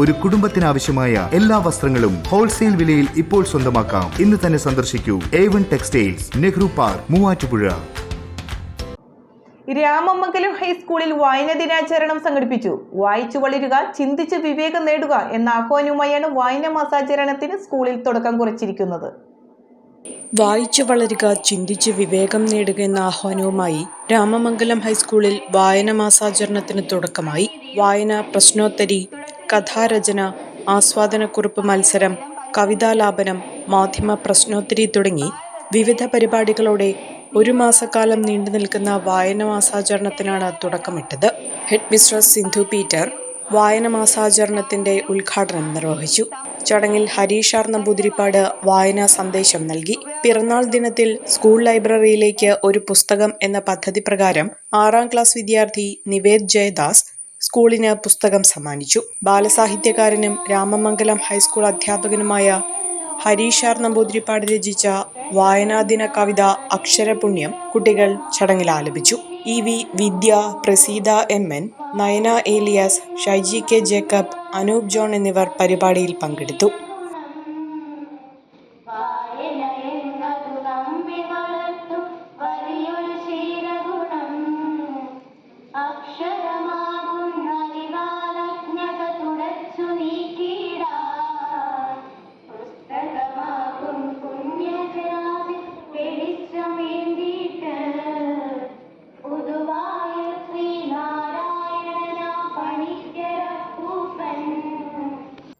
ഒരു കുടുംബത്തിനാവശ്യമായ എല്ലാ വസ്ത്രങ്ങളും ഹോൾസെയിൽ വിലയിൽ ഇപ്പോൾ സ്വന്തമാക്കാം. ഇന്ന് തന്നെ സന്ദർശിക്കൂ. A one textiles Nehru park Muvattupuzha. Ramamangalam ഹൈസ്കൂളിൽ വായന ദിനാചരണം സംഘടിപ്പിച്ചു. വായിച്ചു വളരുക ചിന്തിച്ച് വിവേകം നേടുക എന്ന ആഹ്വാനവുമായാണ് വായന മാസാചരണത്തിന് സ്കൂളിൽ തുടക്കം കുറിച്ചിരിക്കുന്നത്. വായിച്ചു വളരുക ചിന്തിച്ച് വിവേകം നേടുക എന്ന ആഹ്വാനവുമായി രാമമംഗലം ഹൈസ്കൂളിൽ വായന മാസാചരണത്തിന് തുടക്കമായി. വായന പ്രശ്നോത്തരി കഥാരചന ആസ്വാദനക്കുറിപ്പ് മത്സരം കവിതാലാപനം മാധ്യമ പ്രശ്നോത്തരി തുടങ്ങി വിവിധ പരിപാടികളോടെ ഒരു മാസക്കാലം നീണ്ടു നിൽക്കുന്ന വായന മാസാചരണത്തിനാണ് തുടക്കമിട്ടത്. ഹെഡ് മിസ്ട്രസ് സിന്ധു പീറ്റർ വായന മാസാചരണത്തിന്റെ ഉദ്ഘാടനം നിർവഹിച്ചു. ചടങ്ങിൽ ഹരീഷാർ നമ്പൂതിരിപ്പാട് വായനാ സന്ദേശം നൽകി. പിറന്നാൾ ദിനത്തിൽ സ്കൂൾ ലൈബ്രറിയിലേക്ക് ഒരു പുസ്തകം എന്ന പദ്ധതി പ്രകാരം ആറാം ക്ലാസ് വിദ്യാർത്ഥി നിവേദ് ജയദാസ് സ്കൂളിന് പുസ്തകം സമ്മാനിച്ചു. ബാലസാഹിത്യകാരനും രാമമംഗലം ഹൈസ്കൂൾ അധ്യാപകനുമായ ഹരീഷാർ നമ്പൂതിരിപ്പാട് രചിച്ച വായനാദിന കവിത അക്ഷരപുണ്യം കുട്ടികൾ ചടങ്ങിൽ ആലപിച്ചു. E V Vidya Praseetha M N Nayana Elias Shaiji K Jacob Anoop John എന്നിവർ പരിപാടിയിൽ പങ്കെടുത്തു. വലിയൊരു